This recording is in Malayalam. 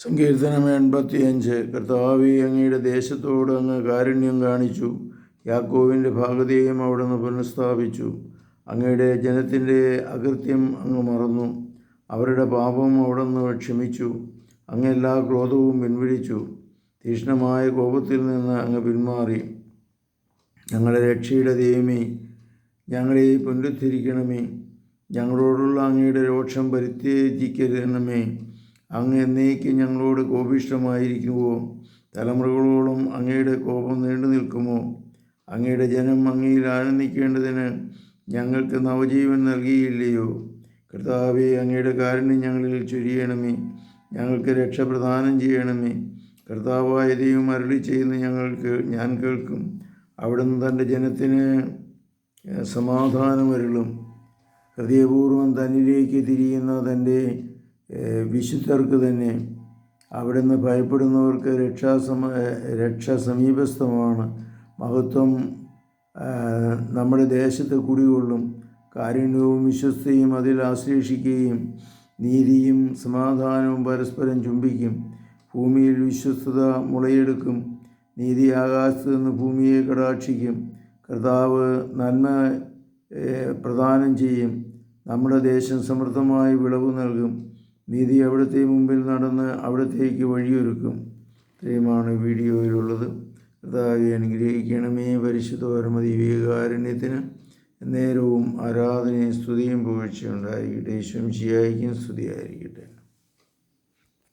സങ്കീർത്തനം എൺപത്തിയഞ്ച്. കർത്താവി അങ്ങയുടെ ദേശത്തോട് അങ്ങ് കാരുണ്യം കാണിച്ചു. യാക്കോവിന്റെ ഭാഗതയും അവിടുന്ന് പുനഃസ്ഥാപിച്ചു. അങ്ങയുടെ ജനത്തിന്റെ അകൃത്യം അങ്ങ് മറന്നു. അവരുടെ പാപം അവിടുന്ന് ക്ഷമിച്ചു. അങ്ങ് എല്ലാ ക്രോധവും പിൻവലിച്ചു തീക്ഷ്ണമായ കോപത്തിൽ നിന്ന് അങ്ങ് പിന്മാറി. ഞങ്ങളുടെ രക്ഷയുടെ ദൈവമേ ഞങ്ങളെ പുനരുദ്ധരിക്കണമേ ഞങ്ങളോടുള്ള അങ്ങയുടെ രോക്ഷം പരിത്യജിക്കരണമേ അങ്ങ് എന്നേക്ക് ഞങ്ങളോട് കോപിഷ്ടമായിരിക്കുമോ തലമുറകളോളം അങ്ങയുടെ കോപം നീണ്ടു നിൽക്കുമോ? അങ്ങയുടെ ജനം അങ്ങയിൽ ആനന്ദിക്കേണ്ടതിന് ഞങ്ങൾക്ക് നവജീവൻ നൽകിയില്ലയോ? കർത്താവെ അങ്ങയുടെ കാരുണ്യം ഞങ്ങളിൽ ചൊരിയണമേ. ഞങ്ങൾക്ക് രക്ഷ പ്രദാനം ചെയ്യണമേ. കർത്താവായ ദൈവം അരളി ചെയ്യുന്ന ഞങ്ങൾക്ക് ഞാൻ കേൾക്കും. അവിടുന്ന് തന്റെ ജനത്തിന് സമാധാനമരുളും ഹൃദയപൂർവം തന്നിലേക്ക് തിരിയുന്ന തന്റെ വിശുദ്ധർക്ക് തന്നെ അവിടുന്ന് ഭയപ്പെടുന്നവർക്ക് രക്ഷാസമ രക്ഷ സമീപസ്ഥമാണ്. മഹത്വം നമ്മുടെ ദേശത്ത് കുടികൊള്ളും കാരുണ്യവും വിശ്വസ്തയും അതിൽ ആശ്ലേഷിക്കുകയും നീതിയും സമാധാനവും പരസ്പരം ചുംബിക്കും. ഭൂമിയിൽ വിശ്വസ്തത മുളയെടുക്കും നീതി ആകാശത്ത് നിന്ന് ഭൂമിയെ കടാക്ഷിക്കും. കർത്താവ് നന്മ പ്രദാനം ചെയ്യും. നമ്മുടെ ദേശം സമൃദ്ധമായി വിളവ് നൽകും. നീതി അവിടുത്തെ മുമ്പിൽ നടന്ന് അവിടത്തേക്ക് വഴിയൊരുക്കും. ഇത്രയുമാണ് വീഡിയോയിലുള്ളത്. കർത്താവെ അനുഗ്രഹിക്കണമേ പരിശുദ്ധ പരമതി വിവേകാരണ്യത്തിന്. നേരവും ആരാധനയും സ്തുതിയും പുകഴ്ചയുണ്ടായിരിക്കട്ടെ ശംശിയായിരിക്കും സ്തുതിയായിരിക്കട്ടെ.